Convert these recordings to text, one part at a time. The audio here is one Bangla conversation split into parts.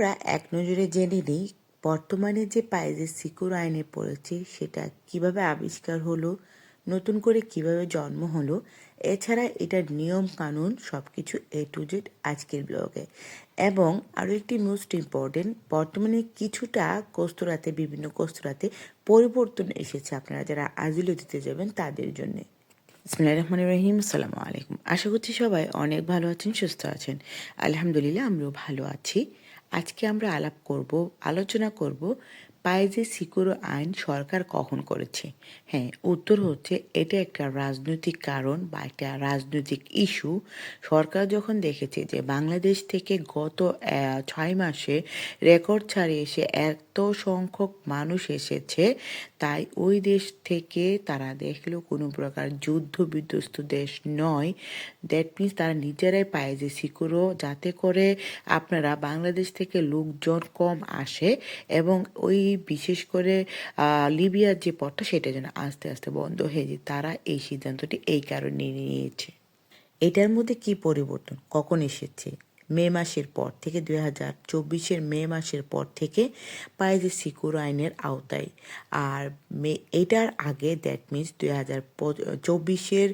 আমরা এক নজরে জেনে নিই, বর্তমানে যে পাইজের সিকিউর আইনে পড়েছে সেটা কীভাবে আবিষ্কার হলো, নতুন করে কীভাবে জন্ম হলো, এছাড়া এটার নিয়ম কানুন সব কিছু এ টু জেড আজকের ব্লগে। এবং আরও একটি মোস্ট ইম্পর্টেন্ট বর্তমানে কিছুটা কোস্তরাতে, বিভিন্ন কোস্তরাতে পরিবর্তন এসেছে আপনারা যারা আজিলো দিতে যাবেন তাদের জন্যে। ইসমিল্লা রহমান রহিম, আসসালামু আলাইকুম। আশা করছি সবাই অনেক ভালো আছেন, সুস্থ আছেন। আলহামদুলিল্লাহ, আমরাও ভালো আছি। আজকে আমরা আলাপ করব, আলোচনা করব পাইজে সিকুরো আইন সরকার কখন করেছে। হ্যাঁ উত্তর হচ্ছে এটা একটা রাজনৈতিক কারণ বা একটা রাজনৈতিক ইস্যু। সরকার যখন দেখেছে যে বাংলাদেশ থেকে গত ছয় মাসে রেকর্ড ছাড়িয়ে এসে এত সংখ্যক মানুষ এসেছে, তাই ওই দেশ থেকে তারা দেখল কোনো প্রকার যুদ্ধ বিধ্বস্ত দেশ নয়। দ্যাট মিন্স তারা নিজেরাই পায় যে সিকিউরও যাতে করে আপনারা বাংলাদেশ থেকে লোকজন কম আসে এবং ওই বিশেষ করে লিবিয়ার যে পথটা সেটা যেন আস্তে আস্তে বন্ধ হয়ে যায়। তারা এই সিদ্ধান্তটি এই কারণে নিয়েছে। এটার মধ্যে কি পরিবর্তন? কখন এসেছে? মে মাসের পর থেকে, দুই হাজার চব্বিশের মে মাসের পর থেকে পাইজে সিকিউর আইনের আওতায়। আর মে, এটার আগে দ্যাট মিনস দুই হাজার চব্বিশের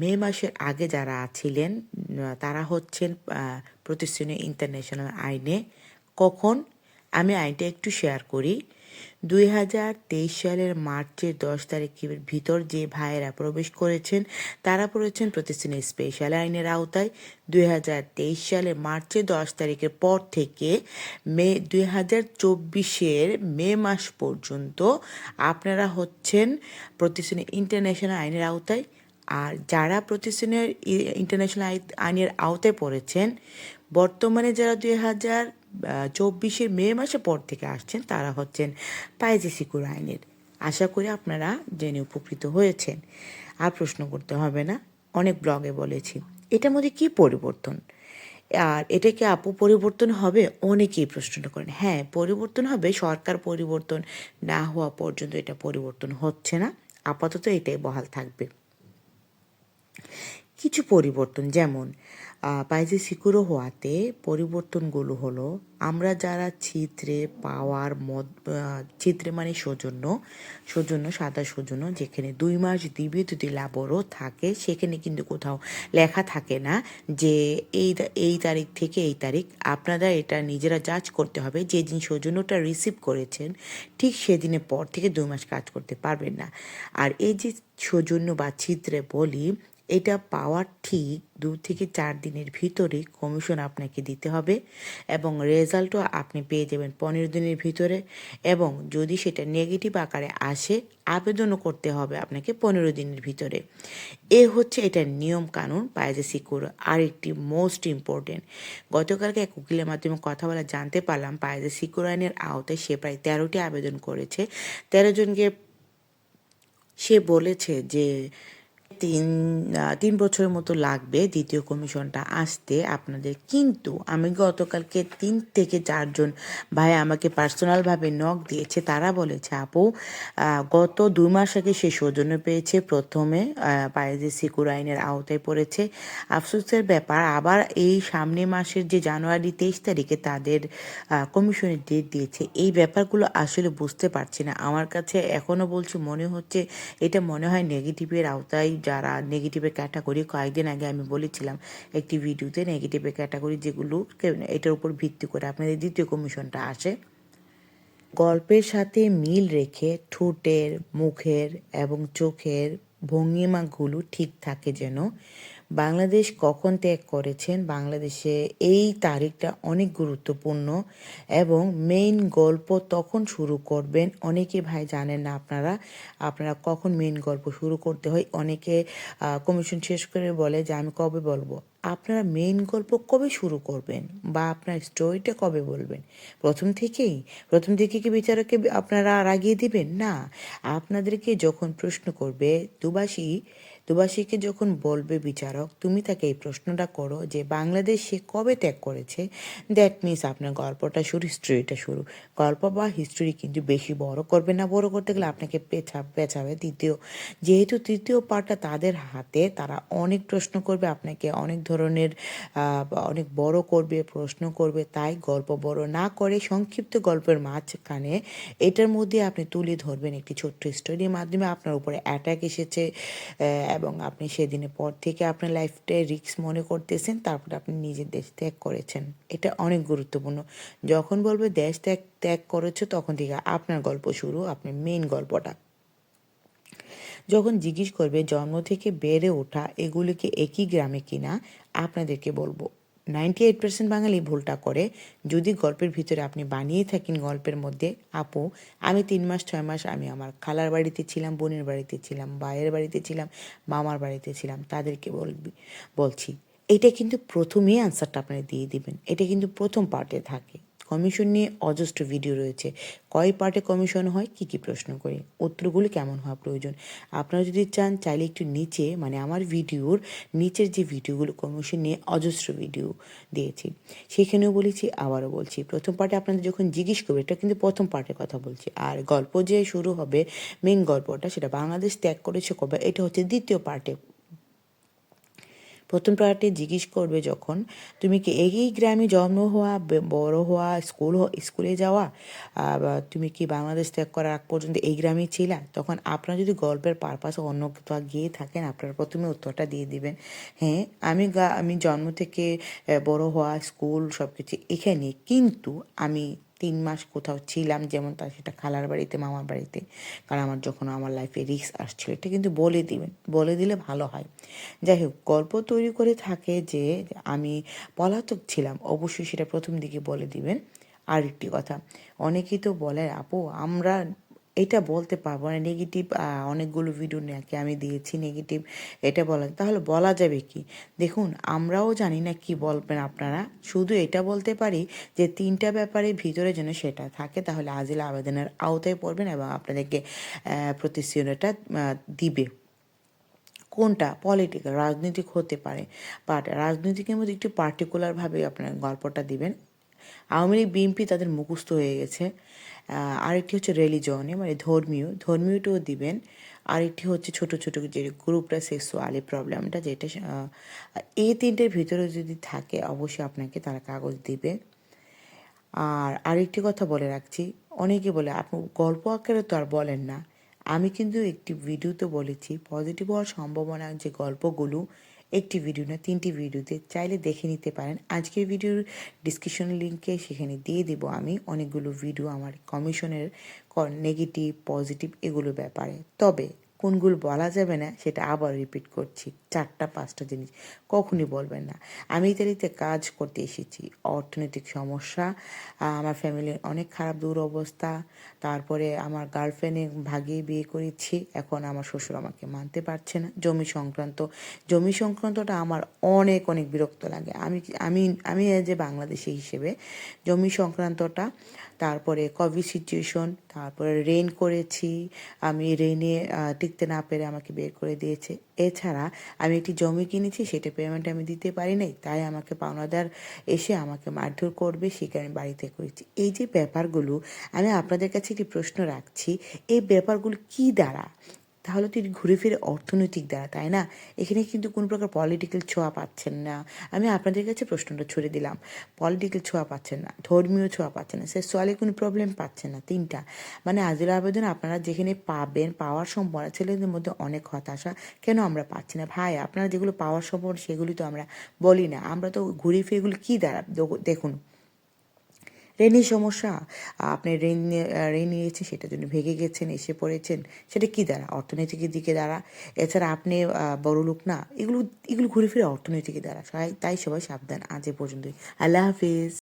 মে মাসের আগে যারা ছিলেন তারা হচ্ছেন প্রতিষ্ঠানীয় ইন্টারন্যাশনাল আইনে। কখন? আমি আইনটা একটু শেয়ার করি। দুই হাজার তেইশ সালের মার্চের দশ তারিখের ভিতর যে ভাইয়েরা প্রবেশ করেছেন, তারা পড়েছেন প্রতিষ্ঠানে স্পেশাল আইনের আওতায়। দুই হাজার তেইশ সালের মার্চের দশ তারিখের পর থেকে মে, দুই হাজার চব্বিশের মে মাস পর্যন্ত আপনারা হচ্ছেন প্রতিষ্ঠানে ইন্টারন্যাশনাল আইনের আওতায়। আর যারা প্রতিষ্ঠানের ইন্টারন্যাশনাল আইনের আওতায় পড়েছেন, বর্তমানে যারা দুই হাজার চব্বিশের মে মাসে পর থেকে আসছেন তারা হচ্ছেন পাইজে সিকুর আইনের আশা করি আপনারা জেনে উপকৃত হয়েছেন। আর প্রশ্ন করতে হবে না, অনেক ব্লগে বলেছি। এটার মধ্যে কি পরিবর্তন? আর এটা কি আপু পরিবর্তন হবে? অনেকেই প্রশ্নটা করেন। হ্যাঁ পরিবর্তন হবে, সরকার পরিবর্তন না হওয়া পর্যন্ত এটা পরিবর্তন হচ্ছে না। আপাতত এটাই বহাল থাকবে। কিছু পরিবর্তন, যেমন পাইজে সিকুরো হওয়াতে পরিবর্তনগুলো হলো, আমরা যারা চিত্রে পাওয়ার মদ চিত্রে মানে সৌজন্য সৌজন্য, সাদা সৌজন্য, যেখানে দুই মাস দিবি যদি লাবরও থাকে, সেখানে কিন্তু কোথাও লেখা থাকে না যে এই এই তারিখ থেকে এই তারিখ, আপনারা এটা নিজেরা যাচ করতে হবে যে দিন সৌজন্যটা রিসিভ করেছেন, ঠিক সেদিনের পর থেকে দুই মাস কাজ করতে পারবেন না। আর এই যে সৌজন্য বা চিত্রে বলি এটা পাওয়ার ঠিক দু থেকে চার দিনের ভিতরে কমিশন আপনাকে দিতে হবে এবং রেজাল্টও আপনি পেয়ে যাবেন পনেরো দিনের ভিতরে এবং যদি সেটা নেগেটিভ আকারে আসে, আবেদনও করতে হবে আপনাকে পনেরো দিনের ভিতরে। এ হচ্ছে এটার নিয়ম কানুন পাইজে সিকিউর আর একটি মোস্ট ইম্পর্টেন্ট গতকালকে এক উকিলের মাধ্যমে কথা বলা জানতে পারলাম পাইজে সিকিউর আইনের আওতায় সে প্রায় তেরোটি আবেদন করেছে। তেরো জনকে সে বলেছে যে তিন তিন বছরের মতো লাগবে দ্বিতীয় কমিশনটা আসতে আপনাদের। কিন্তু আমি গতকালকে তিন থেকে চারজন ভাই আমাকে পার্সোনালভাবে নক দিয়েছে। তারা বলেছে, আপু গত দুই মাস আগে সে সৌজন্য পেয়েছে। প্রথমে পায়েজে সিকুর আইনের আওতায় পড়েছে। আফসোসের ব্যাপার, আবার এই সামনে মাসের যে জানুয়ারি তেইশ তারিখে তাদের কমিশনের ডেট দিয়েছে। এই ব্যাপারগুলো আসলে বুঝতে পারছি না। আমার কাছে এখনও বলছি, মনে হচ্ছে এটা মনে হয় নেগেটিভের আওতায় যারা নেগেটিভের ক্যাটাগরি কয়েকদিন আগে আমি বলেছিলাম একটি ভিডিওতে নেগেটিভের ক্যাটাগরি যেগুলো এটার উপর ভিত্তি করে আপনাদের দ্বিতীয় কমিশনটা আসে। গল্পের সাথে মিল রেখে ঠোঁটের, মুখের এবং চোখের ভঙ্গিমাগুলো ঠিক থাকে যেন বাংলাদেশ কখন ত্যাগ করেছেন? বাংলাদেশে এই তারিখটা অনেক গুরুত্বপূর্ণ এবং মেইন গল্প তখন শুরু করবেন। অনেকে ভাই জানেন না আপনারা আপনারা কখন মেইন গল্প শুরু করতে হয়? অনেকে কমিশন শেষ করে বলে যে, আমি কবে বলব? আপনারা মেইন গল্প কবে শুরু করবেন বা আপনার স্টোরিটা কবে বলবেন? প্রথম থেকেই? প্রথম থেকে কি বিচারককে আপনারা রাগিয়ে দিবেন? না। আপনাদেরকে যখন প্রশ্ন করবে, দুবাসী দুবাসীকে যখন বলবে বিচারক, তুমি তাকে এই প্রশ্নটা করো যে বাংলাদেশ সে কবে ত্যাগ করেছে? দ্যাট মিনস আপনার গল্পটা শুরু হিস্ট্রিটা শুরু। গল্প বা হিস্ট্রি কিন্তু বেশি বড় করবে না, বড় করতে গেলে আপনাকে পেছা, পেছাবে তৃতীয় যেহেতু তৃতীয় পার্টটা তাদের হাতে, তারা অনেক প্রশ্ন করবে, আপনাকে অনেক ধরনের অনেক বড় করবে, প্রশ্ন করবে, তাই গল্প বড় না করে সংক্ষিপ্ত গল্পের মাঝখানে এটার মধ্যে আপনি তুলে ধরবেন একটি ছোট্ট স্টোরির মাধ্যমে। আপনার উপরে অ্যাটাক এসেছে এবং আপনি সেদিনের পর থেকে আপনার লাইফটা রিস্ক মনে করতেছেন, তারপর আপনি নিজের দেশ ত্যাগ করেছেন। এটা অনেক গুরুত্বপূর্ণ। যখন বলবে দেশ ত্যাগ ত্যাগ করেছ, তখন থেকে আপনার গল্প শুরু আপনি মেইন গল্পটা। যখন জিজ্ঞেস করবে জন্ম থেকে বেড়ে ওঠা এগুলিকে একই গ্রামে কিনা, আপনাদেরকে বলব। নাইনটি এইট পার্সেন্ট বাঙালি ভুলটা করে। যদি গল্পের ভিতরে আপনি বানিয়ে থাকেন গল্পের মধ্যে, আপু, আমি তিন মাস, ছয় মাস আমি আমার খালার বাড়িতে ছিলাম, বোনের বাড়িতে ছিলাম, ভাইয়ের বাড়িতে ছিলাম, মামার বাড়িতে ছিলাম, তাদেরকে বলবি, বলছি। এটা কিন্তু প্রথমেই আনসারটা আপনারা দিয়ে দিবেন। এটা কিন্তু প্রথম পার্টে থাকে। কমিশন নিয়ে অজস্র ভিডিও রয়েছে। কয় পার্টে কমিশন হয়, কি কি প্রশ্ন করে, উত্তরগুলো কেমন হওয়া প্রয়োজন? আপনারা যদি চান, চাইলে একটু নিচে মানে আমার ভিডিওর নিচের যে ভিডিওগুলো, কমিশন নিয়ে অজস্র ভিডিও দিয়েছি, সেখানেও বলেছি, আবারও বলছি। প্রথম পার্টে আপনাদের যখন জিজ্ঞেস করবে, এটা কিন্তু প্রথম পার্টের কথা বলছি। আর গল্প যে শুরু হবে মেন গল্পটা, সেটা বাংলাদেশ ত্যাগ করেছে কবে, এটা হচ্ছে দ্বিতীয় পার্টে প্রথম পার্টে জিজ্ঞেস করবে যখন, তুমি কি এই গ্রামে জন্ম হওয়া বড় হওয়া, স্কুল স্কুলে যাওয়া তুমি কি বাংলাদেশ ত্যাগ করার আগ পর্যন্ত এই গ্রামেই ছিলা? তখন আপনার যদি গল্পের পারপাসে অন্য কোথাও গিয়ে থাকেন, আপনারা প্রথমে উত্তরটা দিয়ে দিবেন হ্যাঁ আমি আমি জন্ম থেকে বড় হওয়া, স্কুল সব কিছু এখানে, কিন্তু আমি তিন মাস কোথাও ছিলাম যেমন তার সেটা খালার বাড়িতে, মামার বাড়িতে, কারণ আমার যখন আমার লাইফে রিক্স আসছিল, এটা কিন্তু বলে দিবেন, বলে দিলে ভালো হয়। যাই হোক, গল্প তৈরি করে থাকে যে আমি পলাতক ছিলাম, অবশ্যই সেটা প্রথম দিকে বলে দিবেন। আর একটি কথা, অনেকেই তো বলে, আপু, আমরা এটা বলতে পারব না নেগেটিভ অনেকগুলো ভিডিও নাকি আমি দিয়েছি নেগেটিভ এটা বলা তাহলে বলা যাবে কি? দেখুন, আমরাও জানি না কি বলবেন আপনারা, শুধু এটা বলতে পারি যে তিনটা ব্যাপারে ভিতরে যেন সেটা থাকে, তাহলে আজিল আবেদনের আওতায় পড়বেন এবং আপনাদেরকে প্রতিশ্রুতিটা দিবে। কোনটা? পলিটিক্যাল রাজনৈতিক হতে পারে বাট রাজনৈতিকের মধ্যে একটু পার্টিকুলারভাবে আপনার গল্পটা দিবেন। আওয়ামী লীগ, বিএনপি তাদের মুখস্থ হয়ে গেছে। আরেকটি হচ্ছে রিলিজনে মানে ধর্মীয়। ধর্মীয়টাও দিবেন। আরেকটি হচ্ছে ছোট ছোট যে গ্রুপটা সেক্সুয়ালি প্রবলেমটা যেটা এই তিনটের ভিতরে যদি থাকে, অবশ্যই আপনাকে তারা কাগজ দিবে। আর আরেকটি কথা বলে রাখছি, অনেকে বলে, আপনি গল্প আকারে তো আর বলেন না। আমি কিন্তু একটি ভিডিওতে বলেছি পজিটিভ হওয়ার সম্ভাবনা যে গল্পগুলো একটি ভিডিও না, তিনটি ভিডিওতে চাইলে দেখে নিতে পারেন। আজকের ভিডিওর ডিসক্রিপশন লিঙ্কে সেখানে দিয়ে দেবো আমি অনেকগুলো ভিডিও আমার কমিশনের নেগেটিভ পজিটিভ এগুলো ব্যাপারে। তবে কোনগুলো বলা যাবে না, সেটা আবার রিপিট করছি। চারটা, পাঁচটা জিনিস কখনই বলবেন না। আমি ইতালিতে কাজ করতে এসেছি, অর্থনৈতিক সমস্যা আমার ফ্যামিলির অনেক খারাপ দুরবস্থা, তারপরে আমার গার্লফ্রেন্ডে ভাগিয়ে বিয়ে করেছি, এখন আমার শ্বশুর আমাকে মানতে পারছে না, জমি সংক্রান্ত, জমি সংক্রান্তটা আমার অনেক অনেক বিরক্ত লাগে। আমি আমি আমি যে বাংলাদেশি হিসেবে জমি সংক্রান্তটা, তারপরে কভি সিচুয়েশন তারপরে রেন করেছি, আমি রেনে টিকতে না পেরে আমাকে বের করে দিয়েছে। এছাড়া আমি একটি জমি কিনেছি, সেটা পেমেন্ট আমি দিতে পারি নাই, তাই আমাকে পাওনাদার এসে আমাকে মারধর করবে সে কারণে বাড়িতে করেছি। এই যে ব্যাপারগুলো, আমি আপনাদের কাছে একটি প্রশ্ন রাখছি, এই ব্যাপারগুলো কি দ্বারা? তাহলে তো ঘুরে ফিরে অর্থনৈতিক দ্বারা, তাই না? এখানে কিন্তু কোনো প্রকার পলিটিক্যাল ছোঁয়া পাচ্ছেন না। আমি আপনাদের কাছে প্রশ্নটা ছুড়ে দিলাম। পলিটিক্যাল ছোঁয়া পাচ্ছেন না, ধর্মীয় ছোঁয়া পাচ্ছেন না সে সোয়ালে কোনো প্রবলেম পাচ্ছেন না, তিনটা। মানে আজিল আবেদন আপনারা যেখানে পাবেন, পাওয়ার সম্ভাবনা, ছেলেদের মধ্যে অনেক হতাশা, কেন আমরা পাচ্ছি না? ভাই, আপনারা যেগুলো পাওয়ার সম্ভাবনা, সেগুলি তো আমরা বলি না। আমরা তো ঘুরে ফিরে এগুলো কী দ্বারা? দেখুন ঋণের সমস্যা, আপনি ঋণ ঋণ নিয়েছেন সেটার জন্য ভেঙে গেছেন, এসে পড়েছেন, সেটা কি দ্বারা? অর্থনৈতিকের দিকে দ্বারা? এছাড়া আপনি বড় লোক না, এগুলো এগুলো ঘুরে ফিরে অর্থনৈতিকের দ্বারা। তাই সবাই সাবধান আজ এ পর্যন্তই। আল্লাহ হাফিজ।